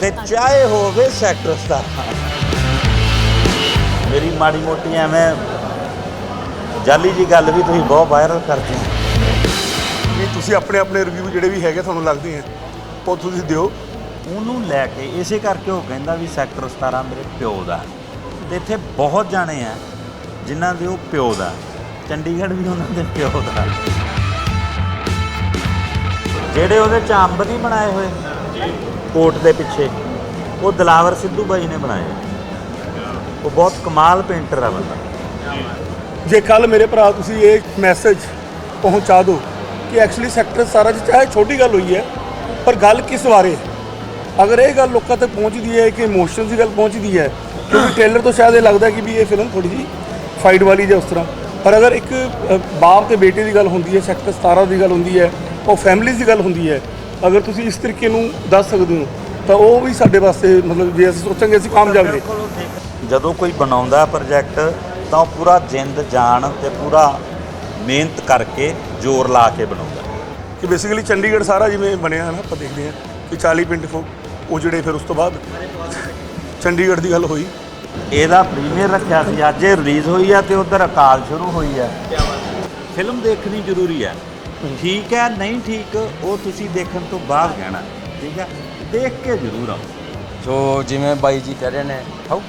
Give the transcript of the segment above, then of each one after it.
ਤੇ ਚਾਹੇ ਹੋਵੇ ਸੈਕਟਰ 17 ਮੇਰੀ ਮਾੜੀ ਮੋਟੀ ਐਵੇਂ ਜਾਲੀ ਜੀ ਗੱਲ ਵੀ ਤੁਸੀਂ ਬਹੁਤ ਵਾਇਰਲ ਕਰਦੇ ਹੋ। ਨਹੀਂ ਤੁਸੀਂ ਆਪਣੇ ਆਪਣੇ ਰਿਵਿਊ ਜਿਹੜੇ ਵੀ ਹੈਗੇ ਤੁਹਾਨੂੰ ਲੱਗਦੇ ਆ ਉਹ ਤੁਸੀਂ ਦਿਓ। ਉਹਨੂੰ ਲੈ ਕੇ ਇਸੇ ਕਰਕੇ ਉਹ ਕਹਿੰਦਾ ਵੀ ਸੈਕਟਰ 17 ਮੇਰੇ ਪਿਓ ਦਾ। ਤੇ ਇੱਥੇ ਬਹੁਤ ਜਾਣੇ ਆ ਜਿਨ੍ਹਾਂ ਦੇ ਉਹ ਪਿਓ ਦਾ। ਚੰਡੀਗੜ੍ਹ ਵੀ ਉਹਨਾਂ ਦੇ ਪਿਓ ਦਾ। ਜਿਹੜੇ ਉਹਦੇ ਚ ਅੰਬ ਨਹੀਂ ਬਣਾਏ ਹੋਏ। ਕੋਟ ਦੇ ਪਿੱਛੇ। ਉਹ ਦਲਾਵਰ ਸਿੱਧੂ ਬਾਈ ਨੇ ਬਣਾਏ ਉਹ ਬਹੁਤ ਕਮਾਲ ਪੇਂਟਰ ਆ ਬੰਦਾ। ਜੇ ਕੱਲ ਮੇਰੇ ਭਰਾ ਤੁਸੀਂ ਇਹ ਮੈਸੇਜ ਪਹੁੰਚਾ ਦਿਓ ਕਿ ਐਕਚੁਅਲੀ ਸੈਕਟਰ ਸਾਰਾ ਚ ਚਾਹੇ ਛੋਟੀ ਗੱਲ ਹੋਈ ਹੈ ਪਰ ਗੱਲ ਕਿਸ ਬਾਰੇ? ਹੈ? ਅਗਰ ਇਹ ਗੱਲ ਲੋਕਾਂ ਤੱਕ ਪਹੁੰਚਦੀ ਹੈ ਕਿ ਇਮੋਸ਼ਨਸ ਦੀ ਗੱਲ ਪਹੁੰਚਦੀ ਹੈ ਕਿਉਂਕਿ ਟ੍ਰੇਲਰ ਤੋਂ ਸ਼ਾਇਦ ਇਹ ਲੱਗਦਾ ਕਿ ਵੀ ਇਹ ਫਿਲਮ ਥੋੜੀ ਜਿਹੀ ਫਾਈਟ ਵਾਲੀ ਜਾਂ ਉਸ ਤਰ੍ਹਾਂ। ਪਰ ਅਗਰ ਇੱਕ ਅ, ਬਾਪ ਤੇ ਬੇਟੇ ਦੀ ਗੱਲ ਹੁੰਦੀ ਹੈ ਸੈਕਟਰ 17 ਦੀ ਗੱਲ ਹੁੰਦੀ ਹੈ ਉਹ ਫੈਮਿਲੀਜ਼ ਦੀ ਗੱਲ ਹੁੰਦੀ ਹੈ ਅਗਰ ਤੁਸੀਂ ਇਸ ਤਰੀਕੇ ਨੂੰ ਦੱਸ ਸਕਦੇ ਹੋ ਤਾਂ ਉਹ ਵੀ ਸਾਡੇ ਵਾਸਤੇ ਮਤਲਬ ਜੇ ਅਸੀਂ ਸੋਚਾਂਗੇ ਅਸੀਂ ਕਾਮਯਾਬ ਨੇ। ਜਦੋਂ ਕੋਈ ਬਣਾਉਂਦਾ ਪ੍ਰੋਜੈਕਟ ਤਾਂ ਉਹ ਪੂਰਾ ਜਿੰਦ ਜਾਨ ਤੇ ਪੂਰਾ ਮਿਹਨਤ ਕਰਕੇ ਜ਼ੋਰ ਲਾ ਕੇ ਬਣਾਉਂਦਾ ਕਿ ਬੇਸਿਕਲੀ ਚੰਡੀਗੜ੍ਹ ਸਾਰਾ ਜਿਵੇਂ ਬਣਿਆ ਹੈ ਨਾ ਆਪਾਂ ਦੇਖਦੇ ਹਾਂ ਕਿ 40 ਪਿੰਡ ਫੋ ਉਹ ਜਿਹੜੇ ਫਿਰ ਉਸ ਤੋਂ ਬਾਅਦ ਚੰਡੀਗੜ੍ਹ ਦੀ ਗੱਲ ਹੋਈ। ਇਹਦਾ ਪ੍ਰੀਮੀਅਰ ਰੱਖਿਆ ਸੀ ਅੱਜ ਇਹ ਰਿਲੀਜ਼ ਹੋਈ ਆ ਤੇ ਉਧਰ ਅਕਾਲ ਸ਼ੁਰੂ ਹੋਈ ਆ ਫਿਲਮ ਦੇਖਣੀ ਜ਼ਰੂਰੀ ਹੈ। ਠੀਕ ਹੈ ਨਹੀਂ ਠੀਕ ਉਹ ਤੁਸੀਂ ਦੇਖਣ ਤੋਂ ਬਾਅਦ ਕਹਿਣਾ ਠੀਕ ਹੈ? ਦੇਖ ਕੇ ਜ਼ਰੂਰ ਆਓ। ਜੋ ਜਿਵੇਂ ਬਾਈ ਜੀ ਕਹਿ ਰਹੇ ਨੇ ਹਾਉ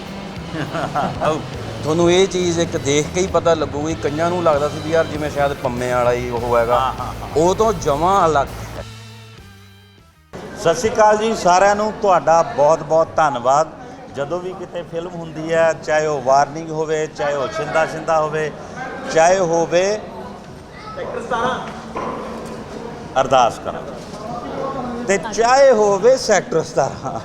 ਆਓ ਤੁਹਾਨੂੰ ਇਹ ਚੀਜ਼ ਇੱਕ ਦੇਖ ਕੇ ਹੀ ਪਤਾ ਲੱਗੂਗੀ ਕਈਆਂ ਨੂੰ ਲੱਗਦਾ ਸੀ ਵੀ ਯਾਰ ਜਿਵੇਂ ਸ਼ਾਇਦ ਪੰਮੇ ਵਾਲਾ ਹੀ ਉਹ ਹੈਗਾ। ਉਹ ਤੋਂ ਜਮਾਂ ਅਲੱਗ ਹੈ। ਸਤਿ ਸ਼੍ਰੀ ਅਕਾਲ ਜੀ ਸਾਰਿਆਂ ਨੂੰ ਤੁਹਾਡਾ ਬਹੁਤ-ਬਹੁਤ ਧੰਨਵਾਦ। ਜਦੋਂ ਵੀ ਕਿਤੇ ਫਿਲਮ ਹੁੰਦੀ ਹੈ ਚਾਹੇ ਉਹ ਵਾਰਨਿੰਗ ਹੋਵੇ ਚਾਹੇ ਉਹ ਛਿੰਦਾ ਛਿੰਦਾ ਹੋਵੇ ਚਾਹੇ ਹੋਵੇ ਅਰਦਾਸ ਕਰਾਂ। ਤੇ ਚਾਹੇ ਹੋਵੇ ਸੈਕਟਰ 17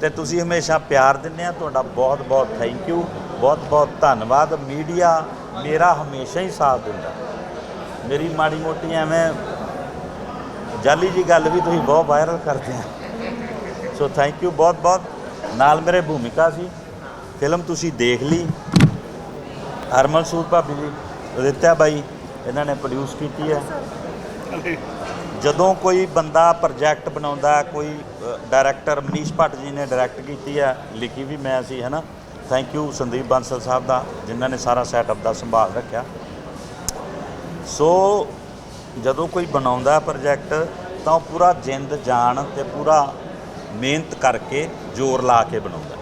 ਤੇ ਤੁਸੀਂ ਹਮੇਸ਼ਾ ਪਿਆਰ ਦਿੰਦੇ ਆ, ਤੁਹਾਡਾ ਬਹੁਤ-ਬਹੁਤ ਥੈਂਕ ਯੂ ਬਹੁਤ-ਬਹੁਤ ਧੰਨਵਾਦ। ਮੀਡੀਆ ਮੇਰਾ ਹਮੇਸ਼ਾ ਹੀ ਸਾਥ ਦਿੰਦਾ। ਮੇਰੀ ਮਾੜੀ ਮੋਟੀ ਐਵੇਂ ਜਾਲੀ ਜੀ ਗੱਲ ਵੀ ਤੁਸੀਂ ਬਹੁਤ ਵਾਇਰਲ ਕਰਦੇ ਆ। ਸੋ ਥੈਂਕ ਯੂ ਬਹੁਤ ਬਹੁਤ ਨਾਲ ਮੇਰੇ ਭੂਮਿਕਾ ਸੀ। ਫਿਲਮ ਤੁਸੀਂ ਦੇਖ ਲਈ। ਹਰਮਨ ਸੂਦ ਭਾਬੀ ਜੀ, ਰਿਤਿਆ ਬਾਈ ਇਹਨਾਂ ਨੇ ਪ੍ਰੋਡਿਊਸ ਕੀਤੀ ਹੈ। ਜਦੋਂ ਕੋਈ ਬੰਦਾ ਪ੍ਰੋਜੈਕਟ ਬਣਾਉਂਦਾ ਕੋਈ ਡਾਇਰੈਕਟਰ ਮਨੀਸ਼ ਭੱਟ ਜੀ ਨੇ ਡਾਇਰੈਕਟ ਕੀਤੀ ਹੈ ਲਿਖੀ ਵੀ ਮੈਂ ਸੀ ਹੈ ਨਾ ਥੈਂਕ ਯੂ ਸੰਦੀਪ ਬਾਂਸਲ ਸਾਹਿਬ ਦਾ ਜਿਨ੍ਹਾਂ ਨੇ ਸਾਰਾ ਸੈਟਅਪ ਦਾ ਸੰਭਾਲ ਰੱਖਿਆ। ਸੋ ਜਦੋਂ ਕੋਈ ਬਣਾਉਂਦਾ ਪ੍ਰੋਜੈਕਟ ਤਾਂ ਉਹ ਪੂਰਾ ਜਿੰਦ ਜਾਨ ਤੇ ਪੂਰਾ ਮਿਹਨਤ ਕਰਕੇ ਜ਼ੋਰ ਲਾ ਕੇ ਬਣਾਉਂਦਾ।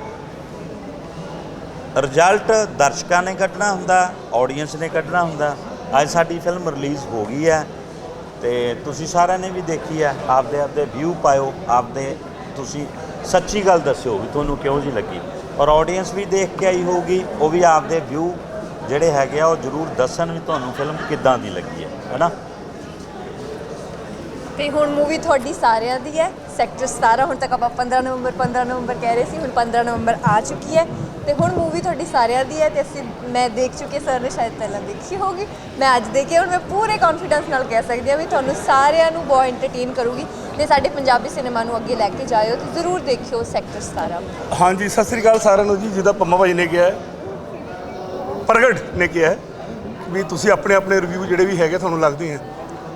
ਰਿਜ਼ਲਟ ਦਰਸ਼ਕਾਂ ਨੇ ਕੱਢਣਾ ਹੁੰਦਾ ਆਡੀਅנס ਨੇ ਕੱਢਣਾ ਹੁੰਦਾ। ਅੱਜ ਸਾਡੀ ਫਿਲਮ ਰਿਲੀਜ਼ ਹੋ ਗਈ ਹੈ ਤੇ ਤੁਸੀਂ ਸਾਰਿਆਂ ਨੇ ਵੀ ਦੇਖੀ ਹੈ। ਆਪਦੇ ਆਪਦੇ ਵਿਊ ਪਾਇਓ, ਆਪਦੇ ਤੁਸੀਂ ਸੱਚੀ ਗੱਲ ਦੱਸਿਓ ਵੀ ਤੁਹਾਨੂੰ ਕਿਉਂ ਜੀ ਲੱਗੀ। ਔਰ ਆਡੀਅנס ਵੀ ਦੇਖ ਕੇ ਆਈ ਹੋਊਗੀ, ਉਹ ਵੀ ਆਪਦੇ ਵਿਊ ਜਿਹੜੇ ਹੈਗੇ ਆ, ਉਹ ਜ਼ਰੂਰ ਦੱਸਣ ਵੀ ਤੁਹਾਨੂੰ ਫਿਲਮ ਕਿੱਦਾਂ ਦੀ ਲੱਗੀ ਹੈ, ਹੈਨਾ? ਤੇ ਹੁਣ ਮੂਵੀ ਤੁਹਾਡੀ ਸਾਰਿਆਂ ਦੀ ਹੈ। ਸੈਕਟਰ 17 ਹੁਣ ਤੱਕ ਆਪਾਂ 15 ਨਵੰਬਰ 15 ਨਵੰਬਰ ਕਹਿ ਰਹੇ ਸੀ, ਹੁਣ 15 ਨਵੰਬਰ ਆ ਚੁੱਕੀ ਹੈ ਤੇ ਹੁਣ ਮੂਵੀ ਤੁਹਾਡੀ ਸਾਰਿਆਂ ਦੀ ਹੈ ਤੇ ਅਸੀਂ, ਮੈਂ ਦੇਖ ਚੁੱਕੀ ਸਰ ਨੇ ਸ਼ਾਇਦ ਪਹਿਲਾਂ ਦੇਖੀ ਹੋਗੀ ਮੈਂ ਅੱਜ ਦੇਖੀ ਹੁਣ ਮੈਂ ਪੂਰੇ ਕੌਨਫੀਡੈਂਸ ਨਾਲ ਕਹਿ ਸਕਦੀ ਹਾਂ ਵੀ ਤੁਹਾਨੂੰ ਸਾਰਿਆਂ ਨੂੰ ਬਹੁਤ ਐਂਟਰਟੇਨ ਕਰੂਗੀ ਤੇ ਸਾਡੇ ਪੰਜਾਬੀ ਸਿਨੇਮਾ ਨੂੰ ਅੱਗੇ ਲੈ ਕੇ ਜਾਇਓ ਤੇ ਜ਼ਰੂਰ ਦੇਖਿਓ ਸੈਕਟਰ 17 ਹਾਂਜੀ, ਸਤਿ ਸ੍ਰੀ ਅਕਾਲ ਸਾਰਿਆਂ ਨੂੰ ਜੀ ਜਿਹਦਾ ਪੰਮਾ ਭਾਈ ਨੇ ਕਿਹਾ ਪ੍ਰਗਟ ਨੇ ਕਿਹਾ ਵੀ ਤੁਸੀਂ ਆਪਣੇ ਆਪਣੇ ਰਿਵਿਊ ਜਿਹੜੇ ਵੀ ਹੈਗੇ, ਤੁਹਾਨੂੰ ਲੱਗਦੇ ਆ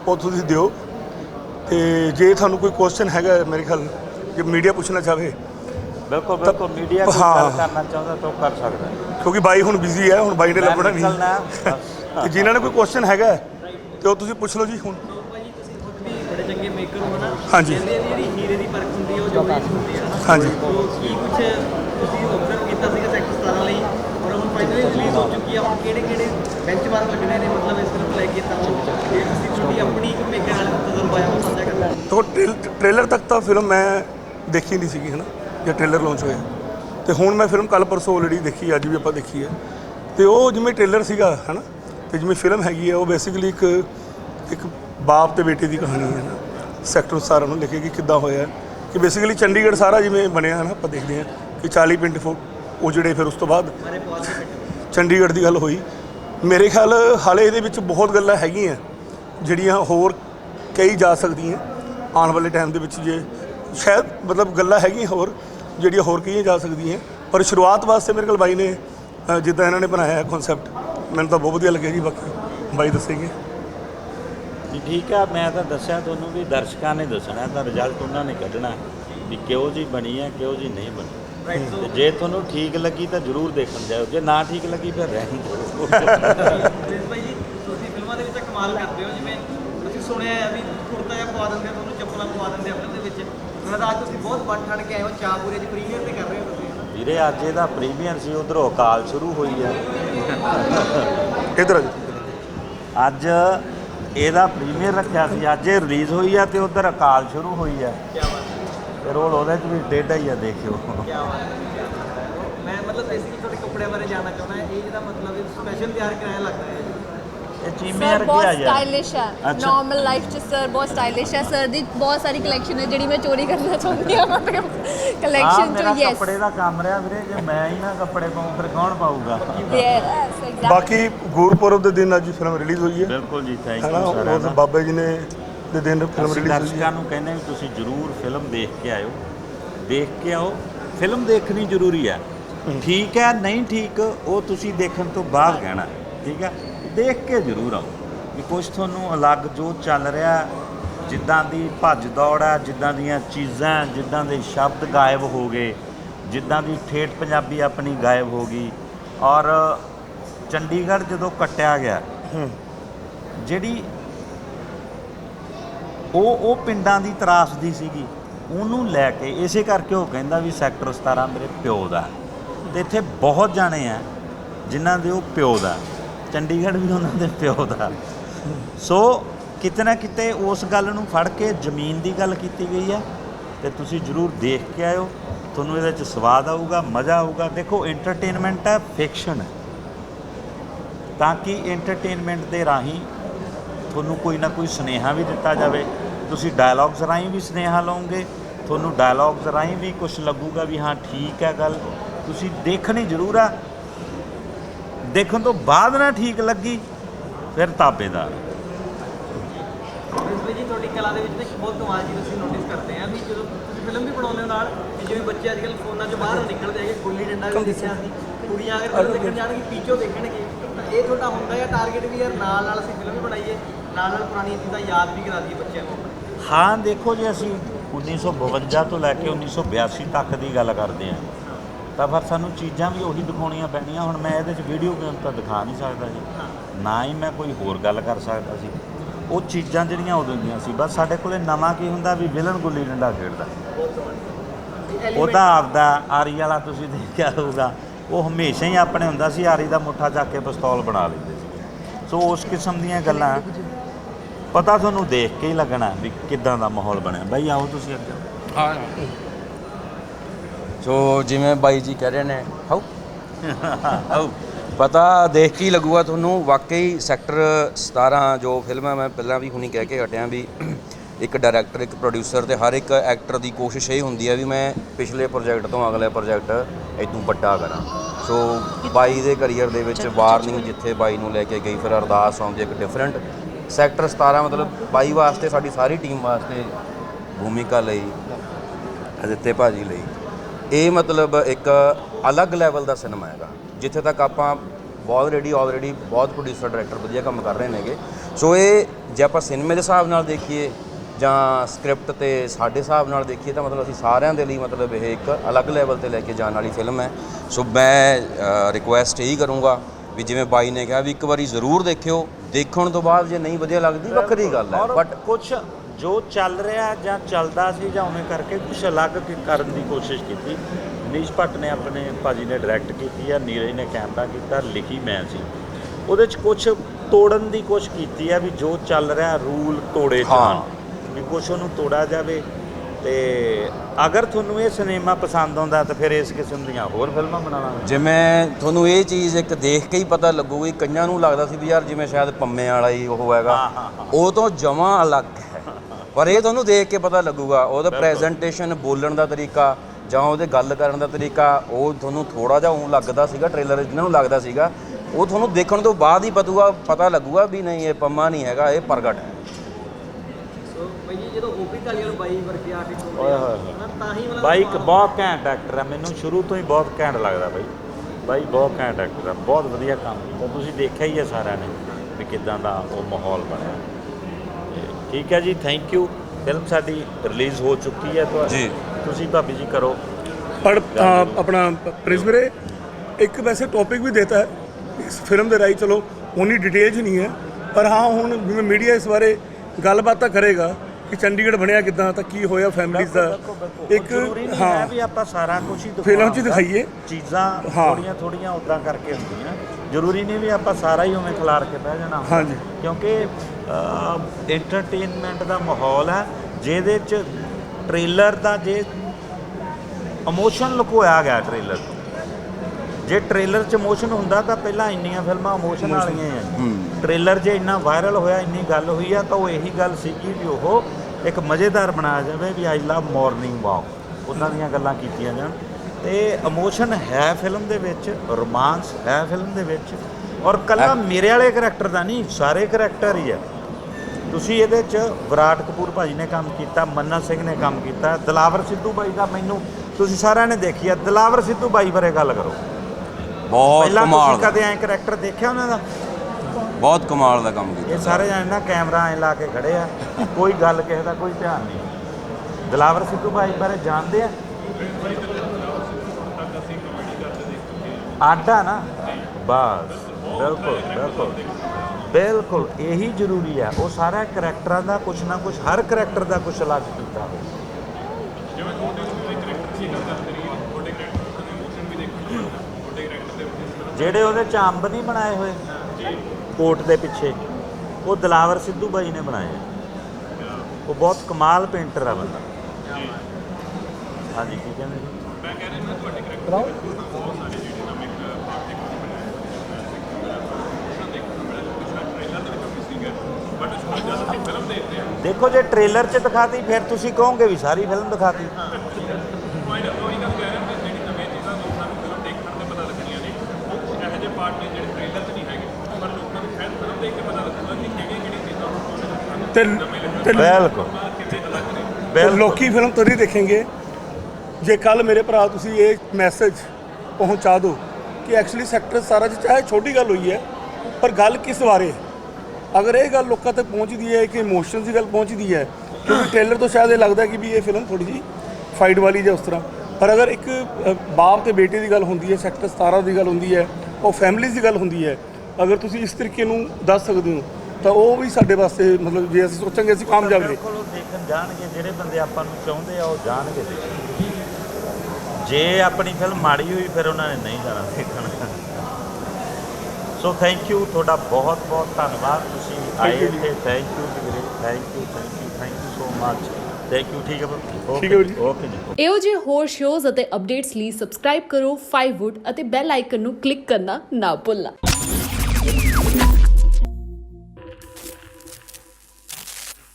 ਉਹ ਤੁਸੀਂ ਦਿਓ। ਤੇ ਜੇ ਤੁਹਾਨੂੰ ਕੋਈ ਕੁਐਸਚਨ ਹੈਗਾ ਮੇਰੇ ਖਿਆਲ ਜੇ ਮੀਡੀਆ ਪੁੱਛਣਾ ਚਾਹੇ ਬਿਲਕੁਲ ਬਿਲਕੁਲ ਮੀਡੀਆ ਕੋਈ। ਗੱਲ ਕਰਨਾ ਚਾਹੁੰਦਾ ਤਾਂ ਉਹ ਕਰ ਸਕਦਾ। ਕਿਉਂਕਿ ਬਾਈ ਹੁਣ ਬਿਜ਼ੀ ਹੈ ਹੁਣ ਬਾਈ ਨੇ ਲੱਭਣਾ ਨਹੀਂ। ਤੇ ਜਿਨ੍ਹਾਂ ਨੇ ਕੋਈ ਕੁਐਸਚਨ ਹੈਗਾ ਤੇ ਉਹ ਤੁਸੀਂ ਪੁੱਛ ਲਓ ਜੀ ਹੁਣ ਭਾਜੀ ਤੁਸੀਂ ਖੁਦ ਵੀ ਬੜੇ ਚੰਗੇ ਮੇਕਰ ਹੋ ਨਾ ਹਾਂਜੀ। ਕਹਿੰਦੇ ਆ ਵੀ ਜਿਹੜੀ ਹੀਰੇ ਦੀ ਪਰਖ ਹੁੰਦੀ ਹੈ ਉਹ ਜੋੜੇ ਚ ਹੁੰਦੀ ਹੈ ਨਾ ਹਾਂਜੀ ਕੀ ਕੁਝ ਤੁਸੀਂ ਆਬਜ਼ਰਵ ਕੀਤਾ ਸੀਗਾ ਸੈਕਟਰ 17 ਲਈ ਔਰ ਹੁਣ ਫਾਈਨਲੀ ਰਿਲੀਜ਼ ਹੋ ਚੁੱਕੀ ਹੈ ਹੁਣ ਕਿਹੜੇ ਕਿਹੜੇ ਬੈਂਚਮਾਰਕ ਲੱਗਣੇ ਨੇ? ਮਤਲਬ ਇਸ ਨੂੰ ਲੈ ਕੇ ਤਾਂ ਉਹ ਤੁਸੀਂ ਤੁਹਾਡੀ ਆਪਣੀ ਮੇਕਰ ਵਾਲੇ ਤਜਰਬਾ ਹੈ, ਉਹ ਸਾਂਝਾ ਕਰਨਾ। ਦੇਖੋ ਟ੍ਰੇਲਰ ਤੱਕ ਤਾਂ ਫਿਲਮ ਮੈਂ ਦੇਖੀ ਨਹੀਂ ਸੀਗੀ, ਹਨਾ ਜਾਂ ਟ੍ਰੇਲਰ ਲਾਂਚ ਹੋਇਆ। ਤੇ ਹੁਣ ਮੈਂ ਫਿਲਮ ਕੱਲ ਪਰਸੋਂ ਆਲਰੇਡੀ ਦੇਖੀ, ਅੱਜ ਵੀ ਆਪਾਂ ਦੇਖੀ ਹੈ। ਤੇ ਉਹ ਜਿਵੇਂ ਟ੍ਰੇਲਰ ਸੀਗਾ, ਹਨਾ, ਤੇ ਜਿਵੇਂ ਫਿਲਮ ਹੈਗੀ ਹੈ ਉਹ ਬੇਸਿਕਲੀ ਇੱਕ ਇੱਕ ਬਾਪ ਤੇ ਬੇਟੇ ਦੀ ਕਹਾਣੀ ਹੈ ਨਾ ਸੈਕਟਰ ਸਾਰਾ ਨੂੰ ਲਿਖੇ ਕਿ ਕਿੱਦਾਂ ਹੋਇਆ। ਕਿ ਬੇਸਿਕਲੀ ਚੰਡੀਗੜ੍ਹ ਸਾਰਾ ਜਿਵੇਂ ਬਣਿਆ ਹੈ ਨਾ ਆਪਾਂ ਦੇਖਦੇ ਹਾਂ ਕਿ 40 ਪਿੰਡ ਫੋ ਉਹ ਜਿਹੜੇ ਫਿਰ ਉਸ ਤੋਂ ਬਾਅਦ ਚੰਡੀਗੜ੍ਹ ਦੀ ਗੱਲ ਹੋਈ। ਮੇਰੇ ਖਿਆਲ ਹਾਲੇ ਇਹਦੇ ਵਿੱਚ ਬਹੁਤ ਗੱਲਾਂ ਹੈਗੀਆਂ, ਜਿਹੜੀਆਂ ਹੋਰ ਕਹੀ ਜਾ ਸਕਦੀਆਂ ਆਉਣ ਵਾਲੇ ਟਾਈਮ ਦੇ ਵਿੱਚ ਜੇ। ਸ਼ਾਇਦ ਮਤਲਬ ਗੱਲਾਂ ਹੈਗੀਆਂ ਹੋਰ, ਜਿਹੜੀਆਂ ਹੋਰ ਕਹੀਆਂ ਜਾ ਸਕਦੀਆਂ। ਪਰ ਸ਼ੁਰੂਆਤ ਵਾਸਤੇ ਮੇਰੇ ਕੋਲ ਬਾਈ ਨੇ ਜਿੱਦਾਂ ਇਹਨਾਂ ਨੇ ਬਣਾਇਆ ਕਨਸੈਪਟ ਮੈਨੂੰ ਤਾਂ ਬਹੁਤ ਵਧੀਆ ਲੱਗਿਆ ਜੀ, ਬਾਕੀ ਬਾਈ ਦੱਸੇਗੇ। ਜੀ, ਠੀਕ ਆ, ਮੈਂ ਤਾਂ ਦੱਸਿਆ ਤੁਹਾਨੂੰ ਵੀ ਦਰਸ਼ਕਾਂ ਨੇ ਦੱਸਣਾ, ਤਾਂ ਰਿਜ਼ਲਟ ਉਹਨਾਂ ਨੇ ਕੱਢਣਾ, ਵੀ ਕਿਹੋ ਜੀ ਬਣੀ ਹੈ ਕਿਹੋ ਜੀ ਨਹੀਂ ਬਣੀ। ਤੇ ਜੇ ਤੁਹਾਨੂੰ ਠੀਕ ਲੱਗੀ ਤਾਂ ਜ਼ਰੂਰ ਦੇਖਣ ਜਾਓ ਜੇ ਨਾ ਠੀਕ ਲੱਗੀ ਫਿਰ ਰਹਿਣ ਦਿਓ। ਪ੍ਰਿੰਸ ਭਾਈ ਜੀ ਤੁਸੀਂ ਫਿਲਮਾਂ ਦੇ ਵਿੱਚ ਤਾਂ ਕਮਾਲ ਕਰਦੇ ਹੋ। ਜਿਵੇਂ ਅਸੀਂ ਸੁਣਿਆ ਹੈ ਵੀ ਕੁੜਤਾ ਜਿਹਾ ਪਵਾ ਦਿੰਦੇ ਆ ਤੁਹਾਨੂੰ ਚੱਪਲਾਂ ਪਵਾ ਦਿੰਦੇ ਆ ਫਿਲਮ ਦੇ ਵਿੱਚ। ਉਹਨਾਂ ਦਾ ਅੱਜ ਤੁਸੀਂ ਬਹੁਤ ਵੱਡ ਠਣ ਕੇ ਆਏ ਹੋ ਚਾਹ ਪੂਰੇ ਚ ਪ੍ਰੀਮੀਅਰ ਤੇ ਕਰ ਰਹੇ ਹੋ ਤੁਸੀਂ ਹਨਾ। ਵੀਰੇ ਅੱਜ ਇਹਦਾ ਪ੍ਰੀਮੀਅਰ ਸੀ ਉਧਰੋਂ ਅਕਾਲ ਸ਼ੁਰੂ ਹੋਈ ਹੈ। ਇਧਰ ਆ ਜੀ? ਅੱਜ ਇਹਦਾ ਪ੍ਰੀਮੀਅਰ ਰੱਖਿਆ ਸੀ। ਅੱਜ ਇਹ ਰਿਲੀਜ਼ ਹੋਈ ਆ ਤੇ ਉਧਰ ਅਕਾਲ ਸ਼ੁਰੂ ਹੋਈ ਆ ਕਿਆ ਬਾਤ ਹੈ। ਤੇ ਰੋਲ ਉਹਦੇ ਚ ਵੀ ਟੇਢਾ ਹੀ ਆ ਦੇਖਿਓ। ਕਿਆ ਬਾਤ ਹੈ। ਮੈਂ ਮਤਲਬ ਬੇਸਿਕਲੀ ਤੁਹਾਡੇ ਕੱਪੜਿਆਂ ਬਾਰੇ ਜਾਣਨਾ ਚਾਹੁੰਦਾ ਹਾਂ। ਇਹ ਜਿਹਦਾ ਮਤਲਬ ਸਪੈਸ਼ਲ ਤਿਆਰ ਕਰਾਇਆ ਲੱਗਦਾ ਹੈ। ਇਹ ਚੀਮੇ ਸਰ ਵਰਗੀ ਬਹੁਤ ਆ ਯਾਰ। ਸਟਾਈਲਿਸ਼ ਹੈ ਅੱਛਾ। ਨਾਰਮਲ ਲਾਈਫ ਚ ਸਰ ਬਹੁਤ ਸਟਾਈਲਿਸ਼ ਹੈ ਸਰ ਦੀ ਬਹੁਤ ਸਾਰੀ ਕਲੈਕਸ਼ਨ ਹੈ ਜਿਹੜੀ ਮੈਂ ਚੋਰੀ ਕਰਨਾ ਚਾਹੁੰਦੀ ਹਾਂ ਮਤਲਬ ਆ ਕਲੈਕਸ਼ਨ ਮੇਰਾ ਤੋਂ ਯੈਸ ਕੱਪੜੇ ਦਾ ਕੰਮ ਰਿਹਾ ਵੀਰੇ ਜੇ ਮੈਂ ਹੀ ਨਾ ਕੱਪੜੇ ਪਾਉਂ ਫਿਰ ਕੌਣ ਪਾਊਗਾ? ਯੈਸ ਐਗਜ਼ੈਕਟਲੀ ਬਾਕੀ ਗੁਰਪੁਰਬ ਦੇ ਦਿਨ ਅੱਜ ਫਿਲਮ ਰਿਲੀਜ਼ ਹੋਈ ਹੈ। ਬਿਲਕੁਲ ਜੀ thank you sir Baba ji ਨੇ ਦੇ ਦਿਨ ਫਿਲਮ ਅਸੀਂ ਰਿਲੀਜ਼ ਹੋਈ ਦਰਸ਼ਕਾਂ ਨੂੰ ਕਹਿੰਦੇ ਵੀ ਤੁਸੀਂ ਜਰੂਰ ਫਿਲਮ ਦੇਖ ਕੇ ਆਇਓ। ਦੇਖ ਕੇ ਆਓ। ਫਿਲਮ ਦੇਖਣੀ ਜ਼ਰੂਰੀ ਹੈ। ਠੀਕ ਹੈ ਨਹੀਂ ਠੀਕ ਉਹ ਤੁਸੀਂ ਦੇਖਣ ਤੋਂ ਬਾਅਦ ਕਹਿਣਾ। ਠੀਕ ਹੈ? ਦੇਖ ਕੇ ਜ਼ਰੂਰ ਆਓ। ਵੀ ਕੁਝ ਤੁਹਾਨੂੰ ਅਲੱਗ ਜੋ ਚੱਲ ਰਿਹਾ ਜਿੱਦਾਂ ਦੀ ਭੱਜ ਦੌੜ ਹੈ ਜਿੱਦਾਂ ਦੀਆਂ ਚੀਜ਼ਾਂ ਜਿੱਦਾਂ ਦੇ ਸ਼ਬਦ ਗਾਇਬ ਹੋ ਗਏ ਜਿੱਦਾਂ ਦੀ ਠੇਠ ਪੰਜਾਬੀ ਆਪਣੀ ਗਾਇਬ ਹੋ ਗਈ। ਔਰ ਚੰਡੀਗੜ੍ਹ ਜਦੋਂ ਕੱਟਿਆ ਗਿਆ ਜਿਹੜੀ ਉਹ ਉਹ ਪਿੰਡਾਂ ਦੀ ਤਰਾਸਦੀ ਸੀਗੀ। ਉਹਨੂੰ ਲੈ ਕੇ ਇਸੇ ਕਰਕੇ ਉਹ ਕਹਿੰਦਾ ਵੀ ਸੈਕਟਰ 17 ਮੇਰੇ ਪਿਓ ਦਾ ਹੈ। ਤੇ ਇੱਥੇ ਬਹੁਤ ਜਾਣੇ ਆ ਜਿਨ੍ਹਾਂ ਦੇ ਉਹ ਪਿਓ ਦਾ ਚੰਡੀਗੜ੍ਹ ਵੀ ਉਹਨਾਂ ਦੇ ਪਿਓ ਦਾ ਸੋ ਕਿਤੇ ਨਾ ਕਿਤੇ ਉਸ ਗੱਲ ਨੂੰ ਫੜ ਕੇ ਜ਼ਮੀਨ ਦੀ ਗੱਲ ਕੀਤੀ ਗਈ ਹੈ ਤੇ ਤੁਸੀਂ ਜਰੂਰ ਦੇਖ ਕੇ ਆਇਓ। ਤੁਹਾਨੂੰ ਇਹਦੇ ਵਿੱਚ ਸਵਾਦ ਆਊਗਾ, ਮਜ਼ਾ ਆਊਗਾ। ਦੇਖੋ ਐਂਟਰਟੇਨਮੈਂਟ ਹੈ ਫਿਕਸ਼ਨ ਹੈ। ਤਾਂ ਕਿ ਐਂਟਰਟੇਨਮੈਂਟ ਦੇ ਰਾਹੀਂ ਤੁਹਾਨੂੰ ਕੋਈ ਨਾ ਕੋਈ ਸੁਨੇਹਾ ਵੀ ਦਿੱਤਾ ਜਾਵੇ। ਤੁਸੀਂ ਡਾਇਲੌਗਸ ਰਾਹੀਂ ਵੀ ਸੁਨੇਹਾ ਲਓਗੇ ਤੁਹਾਨੂੰ ਡਾਇਲੌਗਸ ਰਾਹੀਂ ਵੀ ਕੁਝ ਲੱਗੂਗਾ ਵੀ ਹਾਂ ਠੀਕ ਹੈ ਗੱਲ। ਤੁਸੀਂ ਦੇਖਣੀ ਜ਼ਰੂਰ ਆ। ਦੇਖਣ ਤੋਂ ਬਾਅਦ ਨਾ ਠੀਕ ਲੱਗੀ ਫਿਰ ਤਾਬੇਦਾਰ ਪ੍ਰਿੰਸ ਭਾਈ ਜੀ ਤੁਹਾਡੀ ਕਲਾ ਦੇ ਵਿੱਚ ਨਾ ਇੱਕ ਬਹੁਤ ਕਮਾਲ ਚੀਜ਼ ਅਸੀਂ ਨੋਟਿਸ ਕਰਦੇ ਹਾਂ ਵੀ ਜਦੋਂ ਤੁਸੀਂ ਫਿਲਮ ਵੀ ਬਣਾਉਂਦੇ ਹੋ ਨਾਲ ਕਿ ਜਿਵੇਂ ਬੱਚੇ ਅੱਜ ਕੱਲ੍ਹ ਫੋਨਾਂ 'ਚੋਂ ਬਾਹਰ ਨਿਕਲਦੇ ਹੈਗੇ ਗੁੱਲੀ ਡੰਡਾ ਵੀ ਦੇਖਿਆ ਸੀ ਕੁੜੀਆਂ ਅਗਰ ਫਿਲਮ ਦੇਖਣ ਜਾਣਗੇ ਪੀਛੋ ਦੇਖਣਗੇ। ਤਾਂ ਇਹ ਤੁਹਾਡਾ ਹੁੰਦਾ ਹੈ ਟਾਰਗੇਟ ਵੀ ਯਾਰ ਨਾਲ ਨਾਲ ਅਸੀਂ ਫਿਲਮ ਵੀ ਬਣਾਈਏ ਨਾਲ ਨਾਲ ਪੁਰਾਣੀਆਂ ਚੀਜ਼ਾਂ ਯਾਦ ਵੀ ਕਰਾ ਦਈਏ ਬੱਚਿਆਂ ਨੂੰ ਹਾਂ, ਦੇਖੋ ਜੇ ਅਸੀਂ 1952 ਤੋਂ ਲੈ ਕੇ 1982 ਤੱਕ ਦੀ ਗੱਲ ਕਰਦੇ ਹਾਂ। ਤਾਂ ਫਿਰ ਸਾਨੂੰ ਚੀਜ਼ਾਂ ਵੀ ਉਹੀ ਦਿਖਾਉਣੀਆਂ ਪੈਣੀਆਂ। ਹੁਣ ਮੈਂ ਇਹਦੇ 'ਚ ਵੀਡੀਓ ਗੇਮ ਤਾਂ ਦਿਖਾ ਨਹੀਂ ਸਕਦਾ ਜੀ। ਨਾ ਹੀ ਮੈਂ ਕੋਈ ਹੋਰ ਗੱਲ ਕਰ ਸਕਦਾ ਸੀ। ਉਹ ਚੀਜ਼ਾਂ ਜਿਹੜੀਆਂ ਉਦੋਂ ਦੀਆਂ ਸੀ। ਬਸ ਸਾਡੇ ਕੋਲੇ ਨਵਾਂ ਕੀ ਹੁੰਦਾ ਵੀ ਵਿਲਨ ਗੁੱਲੀ ਡੰਡਾ ਖੇਡਦਾ। ਉਹਦਾ ਆਪਦਾ ਆਰੀ ਵਾਲਾ ਤੁਸੀਂ ਦੇਖਿਆ ਹੋਊਗਾ। ਉਹ ਹਮੇਸ਼ਾ ਹੀ ਆਪਣੇ ਹੁੰਦਾ ਸੀ, ਆਰੀ ਦਾ ਮੁੱਠਾ ਚੱਕ ਕੇ ਪਿਸਤੌਲ ਬਣਾ ਲੈਂਦੇ ਸੀ। ਸੋ ਉਸ ਕਿਸਮ ਦੀਆਂ ਗੱਲਾਂ ਪਤਾ ਤੁਹਾਨੂੰ ਦੇਖ ਕੇ ਹੀ ਲੱਗਣਾ ਵੀ ਕਿੱਦਾਂ ਦਾ ਮਾਹੌਲ ਬਣਿਆ। ਬਾਈ ਆਓ ਤੁਸੀਂ ਅੱਗੇ। ਹਾਂ। ਸੋ ਜਿਵੇਂ ਬਾਈ ਜੀ ਕਹਿ ਰਹੇ ਨੇ ਹਾਉ ਹਾਉ ਪਤਾ ਦੇਖ ਕੇ ਹੀ ਲੱਗੂਗਾ ਤੁਹਾਨੂੰ ਵਾਕਈ ਸੈਕਟਰ 17 ਜੋ ਫਿਲਮ ਹੈ ਮੈਂ ਪਹਿਲਾਂ ਵੀ ਹੁਣੀ ਕਹਿ ਕੇ ਹਟਿਆ ਵੀ ਇੱਕ ਡਾਇਰੈਕਟਰ ਇੱਕ ਪ੍ਰੋਡਿਊਸਰ ਤੇ ਹਰ ਇੱਕ ਐਕਟਰ ਦੀ ਕੋਸ਼ਿਸ਼ ਇਹ ਹੁੰਦੀ ਹੈ ਵੀ ਮੈਂ ਪਿਛਲੇ ਪ੍ਰੋਜੈਕਟ ਤੋਂ ਅਗਲੇ ਪ੍ਰੋਜੈਕਟ ਇਦੋਂ ਵੱਡਾ ਕਰਾਂ। ਸੋ ਬਾਈ ਦੇ ਕੈਰੀਅਰ ਦੇ ਵਿੱਚ ਵਾਰਨਿੰਗ ਜਿੱਥੇ ਬਾਈ ਨੂੰ ਲੈ ਕੇ ਗਈ ਫਿਰ ਅਰਦਾਸ ਆਉਂਦੀ ਇੱਕ ਡਿਫਰੈਂਟ ਸੈਕਟਰ 17 ਮਤਲਬ ਬਾਈ ਵਾਸਤੇ ਸਾਡੀ ਸਾਰੀ ਟੀਮ ਵਾਸਤੇ ਭੂਮਿਕਾ ਲਈ ਅਦਿੱਤੇ ਭਾਜੀ ਲਈ। ਇਹ ਮਤਲਬ ਇੱਕ ਅਲੱਗ ਲੈਵਲ ਦਾ ਸਿਨੇਮਾ ਹੈਗਾ। ਜਿੱਥੇ ਤੱਕ ਆਪਾਂ ਆਲਰੇਡੀ ਆਲਰੇਡੀ ਬਹੁਤ ਪ੍ਰੋਡਿਊਸਰ ਡਾਇਰੈਕਟਰ ਵਧੀਆ ਕੰਮ ਕਰ ਰਹੇ ਨੇਗੇ। ਸੋ ਇਹ ਜੇ ਆਪਾਂ ਸਿਨੇਮੇ ਦੇ ਹਿਸਾਬ ਨਾਲ ਦੇਖੀਏ ਜਾਂ ਸਕ੍ਰਿਪਟ ਤੇ ਸਾਡੇ ਹਿਸਾਬ ਨਾਲ ਦੇਖੀਏ ਤਾਂ ਮਤਲਬ ਅਸੀਂ ਸਾਰਿਆਂ ਦੇ ਲਈ ਮਤਲਬ ਇਹ ਇੱਕ ਅਲੱਗ ਲੈਵਲ ਤੇ ਲੈ ਕੇ ਜਾਣ ਵਾਲੀ ਫਿਲਮ ਹੈ। ਸੋ ਮੈਂ ਰਿਕੁਐਸਟ ਇਹੀ ਕਰੂੰਗਾ ਵੀ ਜਿਵੇਂ ਬਾਈ ਨੇ ਕਿਹਾ ਵੀ ਇੱਕ ਵਾਰੀ ਜ਼ਰੂਰ ਦੇਖਿਓ ਦੇਖਣ ਤੋਂ ਬਾਅਦ ਜੇ ਨਹੀਂ ਵਧੀਆ ਲੱਗਦੀ ਵੱਖਰੀ ਗੱਲ ਹੈ। ਬਟ ਕੁਝ ਜੋ ਚੱਲ ਰਿਹਾ ਜਾਂ ਚੱਲਦਾ ਸੀ ਜਾਂ ਉਵੇਂ ਕਰਕੇ ਕੁਝ ਅਲੱਗ ਕੀ ਕਰਨ ਦੀ ਕੋਸ਼ਿਸ਼ ਕੀਤੀ। ਨੀਸ਼ ਭੱਟ ਨੇ ਆਪਣੇ ਭਾਜੀ ਨੇ ਡਾਇਰੈਕਟ ਕੀਤੀ ਆ ਨੀਰਜ ਨੇ ਕੈਮਰਾ ਕੀਤਾ ਲਿਖੀ ਮੈਂ ਸੀ। ਉਹਦੇ ਚ ਕੁਝ ਤੋੜਨ ਦੀ ਕੋਸ਼ਿਸ਼ ਕੀਤੀ ਆ ਵੀ ਜੋ ਚੱਲ ਰਿਹਾ ਰੂਲ ਤੋੜੇ ਜਾਣ। ਹਾਂ। ਵੀ ਕੁਝ ਉਹਨੂੰ ਤੋੜਾ ਜਾਵੇ ਤੇ ਅਗਰ ਤੁਹਾਨੂੰ ਇਹ ਸਿਨੇਮਾ ਪਸੰਦ ਆਉਂਦਾ ਤਾਂ ਫਿਰ ਇਸ ਕਿਸਮ ਦੀਆਂ ਹੋਰ ਫਿਲਮਾਂ ਬਣਾਵਾਂਗੇ ਜਿਵੇਂ ਤੁਹਾਨੂੰ ਇਹ ਚੀਜ਼ ਇੱਕ ਦੇਖ ਕੇ ਹੀ ਪਤਾ ਲੱਗੂਗੀ ਕਈਆਂ ਨੂੰ ਲੱਗਦਾ ਸੀ ਵੀ ਯਾਰ ਜਿਵੇਂ ਸ਼ਾਇਦ ਪੰਮੇ ਵਾਲਾ ਹੀ ਉਹ ਹੈਗਾ ਹਾਂ, ਹਾਂ, ਹਾਂ। ਉਹ ਤੋਂ ਜਮਾਂ ਅਲੱਗ ਹੈ। ਪਰ ਇਹ ਤੁਹਾਨੂੰ ਦੇਖ ਕੇ ਪਤਾ ਲੱਗੂਗਾ ਉਹਦਾ ਪ੍ਰੈਜੈਂਟੇਸ਼ਨ ਬੋਲਣ ਦਾ ਤਰੀਕਾ ਜਾਂ ਉਹਦੇ ਗੱਲ ਕਰਨ ਦਾ ਤਰੀਕਾ ਉਹ ਤੁਹਾਨੂੰ ਥੋੜਾ ਜਿਹਾ ਉਹ ਲੱਗਦਾ ਸੀਗਾ ਟ੍ਰੇਲਰ ਜਿਹਨਾਂ ਨੂੰ ਲੱਗਦਾ ਸੀਗਾ ਉਹ ਤੁਹਾਨੂੰ ਦੇਖਣ ਤੋਂ ਬਾਅਦ ਹੀ ਪਤੂਗਾ ਪਤਾ ਲੱਗੂਗਾ ਵੀ ਨਹੀਂ ਇਹ ਪੰਮਾ ਨਹੀਂ ਹੈਗਾ ਇਹ ਪ੍ਰਗਟ ਹੈ। ਜੀ ਜਦੋਂ ਓਪੀ ਬਾਈ ਵਰਗੇ ਆਰਟਿਸਟ ਹੁੰਦੇ ਓਏ ਆ ਹੋਏ ਹੋਏ। ਹਨਾ, ਤਾਂ ਹੀ ਮਤਲਬ ਬਾਈ ਇੱਕ ਬਹੁਤ ਘੈਂਟ ਐਕਟਰ ਹੈ ਮੈਨੂੰ ਸ਼ੁਰੂ ਤੋਂ ਹੀ ਬਹੁਤ ਘੈਂਟ ਲੱਗਦਾ ਬਾਈ। ਬਾਈ ਬਹੁਤ ਘੈਂਟ ਐਕਟਰ ਹੈ ਬਹੁਤ ਵਧੀਆ ਕੰਮ। ਕੀਤਾ ਤੁਸੀਂ ਦੇਖਿਆ ਹੀ ਹੈ ਸਾਰਿਆਂ ਨੇ ਵੀ ਕਿਦਾਂ ਦਾ ਉਹ ਮਾਹੌਲ ਬਣਿਆ। ਤੇ ਠੀਕ ਹੈ ਜੀ ਥੈਂਕ ਯੂ ਫਿਲਮ ਸਾਡੀ ਰਿਲੀਜ਼ ਹੋ ਚੁੱਕੀ ਹੈ ਜੀ। ਤੁਸੀਂ ਭਾਬੀ ਜੀ ਕਰੋ। ਪਰ ਅ, ਆਪਣਾ ਪ੍ਰਿੰਸ ਵੀਰੇ ਇੱਕ ਵੈਸੇ ਟੌਪਿਕ ਵੀ ਦੇਤਾ ਹੈ ਇਸ ਫਿਲਮ ਦੇ ਰਾਈ ਚਲੋ ਉਨੀ ਡਿਟੇਲ 'ਚ ਨਹੀਂ ਹੈ। ਪਰ ਹਾਂ ਹੁਣ ਜਿਵੇਂ ਮੀਡੀਆ ਇਸ ਕਿ ਚੰਡੀਗੜ੍ਹ ਬਣਿਆ ਕਿਦਾਂ ਤਾਂ ਕੀ ਹੋਇਆ ਫੈਮਿਲੀਜ਼ ਦਾ ਇੱਕ ਹੈ ਵੀ ਆਪਾਂ ਸਾਰਾ ਕੁਝ ਹੀ ਫਿਲਮ 'ਚ ਦਿਖਾਈਏ। ਚੀਜ਼ਾਂ। ਥੋੜੀਆਂ ਥੋੜੀਆਂ ਉਦਾਂ ਕਰਕੇ ਹੁੰਦੀਆਂ ਜ਼ਰੂਰੀ ਨਹੀਂ ਵੀ ਆਪਾਂ ਸਾਰਾ ਹੀ ਉਵੇਂ ਖਿਲਾਰ ਕੇ ਬਹਿ ਜਾਣਾ। ਹਾਂਜੀ। ਕਿਉਂਕਿ ਐਂਟਰਟੇਨਮੈਂਟ ਦਾ ਮਾਹੌਲ ਹੈ ਜਿਹਦੇ ਚ ਟ੍ਰੇਲਰ ਦਾ ਜੇ ਇਮੋਸ਼ਨ ਲੁਕੋਇਆ ਗਿਆ ਟ੍ਰੇਲਰ ਤੋਂ ਜੇ ਟ੍ਰੇਲਰ 'ਚ ਇਮੋਸ਼ਨ ਹੁੰਦਾ ਤਾਂ ਪਹਿਲਾਂ ਇੰਨੀਆਂ ਫਿਲਮਾਂ ਇਮੋਸ਼ਨ ਵਾਲੀਆਂ ਆ। ਟ੍ਰੇਲਰ ਜੇ ਇੰਨਾ ਵਾਇਰਲ ਹੋਇਆ ਇੰਨੀ ਗੱਲ ਹੋਈ ਆ ਤਾਂ ਉਹ ਇਹੀ ਗੱਲ ਸੀਗੀ ਵੀ ਉਹ ਇੱਕ ਮਜ਼ੇਦਾਰ ਬਣਾਇਆ ਜਾਵੇ ਵੀ ਆਈ ਲਵ ਮਾਰਨਿੰਗ ਵਾਕ ਉਹਨਾਂ ਦੀਆਂ ਗੱਲਾਂ ਕੀਤੀਆਂ ਜਾਣ। ਤੇ ਇਮੋਸ਼ਨ ਹੈ ਫਿਲਮ ਦੇ ਵਿੱਚ ਰੋਮਾਂਸ ਹੈ ਫਿਲਮ ਦੇ ਵਿੱਚ। ਔਰ ਕੱਲਾ ਮੇਰੇ ਵਾਲੇ ਕਰੈਕਟਰ ਦਾ ਨਹੀਂ ਸਾਰੇ ਕਰੈਕਟਰ ਹੀ ਆ। ਤੁਸੀਂ ਇਹਦੇ 'ਚ ਵਿਰਾਟ ਕਪੂਰ ਭਾਜੀ ਨੇ ਕੰਮ ਕੀਤਾ ਮੰਨਾ ਸਿੰਘ ਨੇ ਕੰਮ ਕੀਤਾ ਦਲਾਵਰ ਸਿੱਧੂ ਬਾਈ ਦਾ ਮੈਨੂੰ ਤੁਸੀਂ ਸਾਰਿਆਂ ਨੇ ਦੇਖੀ ਆ ਦਲਾਵਰ ਸਿੱਧੂ ਬਾਈ ਬਾਰੇ ਗੱਲ ਕਰੋ। ਬਹੁਤ ਪਹਿਲਾਂ ਕਮਾਲ ਤੁਸੀਂ ਦਾ। ਕਦੇ ਐਂ ਕਰੈਕਟਰ ਦੇਖਿਆ ਉਹਨਾਂ ਦਾ? ਬਹੁਤ ਕਮਾਲ ਦਾ ਕੰਮ ਕੀਤਾ। ਇਹ ਸਾਰੇ ਜਾਣੇ ਨਾ ਕੈਮਰਾ ਐ ਲਾ ਕੇ ਖੜੇ ਆ। ਕੋਈ ਗੱਲ ਕਿਸੇ ਦਾ ਕੋਈ ਧਿਆਨ ਨਹੀਂ। ਦਲਾਵਰ ਸਿੱਧੂ ਭਾਈ ਬਾਰੇ ਜਾਣਦੇ ਆ? ਆਡਾ ਨਾ? ਬਸ ਬਿਲਕੁਲ ਬਿਲਕੁਲ। ਬਿਲਕੁਲ ਇਹੀ ਜ਼ਰੂਰੀ ਆ। ਉਹ ਸਾਰਾ ਕਰੈਕਟਰਾਂ ਦਾ ਕੁਛ ਨਾ ਕੁਛ ਹਰ ਕਰੈਕਟਰ ਦਾ ਕੁਛ ਅਲੱਗ ਕੀਤਾ ਹੋਵੇ ਜਿਹੜੇ ਉਹਦੇ ਚ ਅੰਬ ਨਹੀਂ ਬਣਾਏ ਹੋਏ? ਕੋਟ ਦੇ ਪਿੱਛੇ। ਉਹ ਦਲਾਵਰ ਸਿੱਧੂ ਬਾਈ ਨੇ ਬਣਾਏ ਆ। ਉਹ ਬਹੁਤ ਕਮਾਲ ਪੇਂਟਰ ਆ ਬੰਦਾ। ਹਾਂਜੀ ਕੀ ਕਹਿੰਦੇ ਜੀ? ਦੇਖੋ ਜੇ ਟ੍ਰੇਲਰ 'ਚ ਦਿਖਾਤੀ ਫਿਰ ਤੁਸੀਂ ਕਹੋਗੇ ਵੀ ਸਾਰੀ ਫਿਲਮ ਦਿਖਾਤੀ। ਤੇ ਤੇ ਬਿਲਕੁਲ। ਬਿਲਕੁਲ। ਲੋਕੀ ਫਿਲਮ ਤਰੀ ਦੇਖेंगे ਜੇ ਕੱਲ ਮੇਰੇ ਭਰਾ ਤੁਸੀਂ ਇਹ ਮੈਸੇਜ ਪਹੁੰਚਾ ਦਿਓ ਕਿ ਐਕਚੁਅਲੀ ਸੈਕਟਰ ਸਾਰਾ ਚ ਚਾਹੇ ਛੋਟੀ ਗੱਲ ਹੋਈ ਹੈ ਪਰ ਗੱਲ ਕਿਸ ਬਾਰੇ? ਅਗਰ ਇਹ ਗੱਲ ਲੋਕਾਂ ਤੱਕ ਪਹੁੰਚਦੀ ਹੈ ਕਿ ਇਮੋਸ਼ਨਸ ਦੀ ਗੱਲ ਪਹੁੰਚਦੀ ਹੈ ਕਿਉਂਕਿ ਟ੍ਰੇਲਰ ਤੋਂ ਸ਼ਾਇਦ ਇਹ ਲੱਗਦਾ ਕਿ ਵੀ ਇਹ ਫਿਲਮ ਥੋੜੀ ਜੀ ਫਾਈਟ ਵਾਲੀ ਜਾਂ ਉਸ ਤਰ੍ਹਾਂ। ਪਰ ਅਗਰ ਇੱਕ ਬਾਪ ਤੇ ਬੇਟੇ ਦੀ ਗੱਲ ਹੁੰਦੀ ਹੈ ਸੈਕਟਰ 17 ਦੀ ਗੱਲ ਹੁੰਦੀ ਹੈ ਉਹ ਫੈਮਿਲੀਜ਼ ਦੀ ਗੱਲ ਹੁੰਦੀ ਹੈ ਅਗਰ ਤੁਸੀਂ ਇਸ ਤਰੀਕੇ ਨੂੰ ਦੱਸ ਸਕਦੇ ਹੋ ਤਾਂ ਉਹ ਵੀ ਸਾਡੇ ਵਾਸਤੇ ਮਤਲਬ ਜੇ ਅਸੀਂ ਸੋਚਾਂਗੇ ਅਸੀਂ ਕਾਮਯਾਬ ਨੇ। ਬਿਲਕੁਲ ਉਹ ਦੇਖਣ ਜਾਣਗੇ ਜਿਹੜੇ ਬੰਦੇ ਆਪਾਂ ਨੂੰ ਚਾਹੁੰਦੇ ਆ ਉਹ ਜਾਣਗੇ ਜੇ ਆਪਣੀ ਫਿਲਮ ਮਾੜੀ ਹੋਈ ਫਿਰ ਉਹਨਾਂ ਨੇ ਨਹੀਂ ਜਾਣਾ ਦੇਖਣ। ਸੋ ਥੈਂਕ ਯੂ ਤੁਹਾਡਾ ਬਹੁਤ ਬਹੁਤ ਧੰਨਵਾਦ। ਤੁਸੀਂ ਆਏ you ਜੀ। ਇੱਥੇ ਥੈਂਕ ਯੂ ਜੀ ਵੀਰੇ thank you thank you thank you so much thank you ਠੀਕ ਹੈ ਓਕੇ ਠੀਕ ਹੈ ਵੀਰ ਜੀ। ਓਕੇ ਜੀ। ਇਹੋ ਜਿਹੇ ਹੋਰ ਸ਼ੋਜ਼ ਅਤੇ ਅਪਡੇਟਸ ਲਈ ਸਬਸਕ੍ਰਾਈਬ ਕਰੋ 5wood ਅਤੇ ਬੈਲ ਆਈਕਨ ਨੂੰ ਕਲਿੱਕ ਕਰਨਾ ਨਾ ਭੁੱਲਣਾ।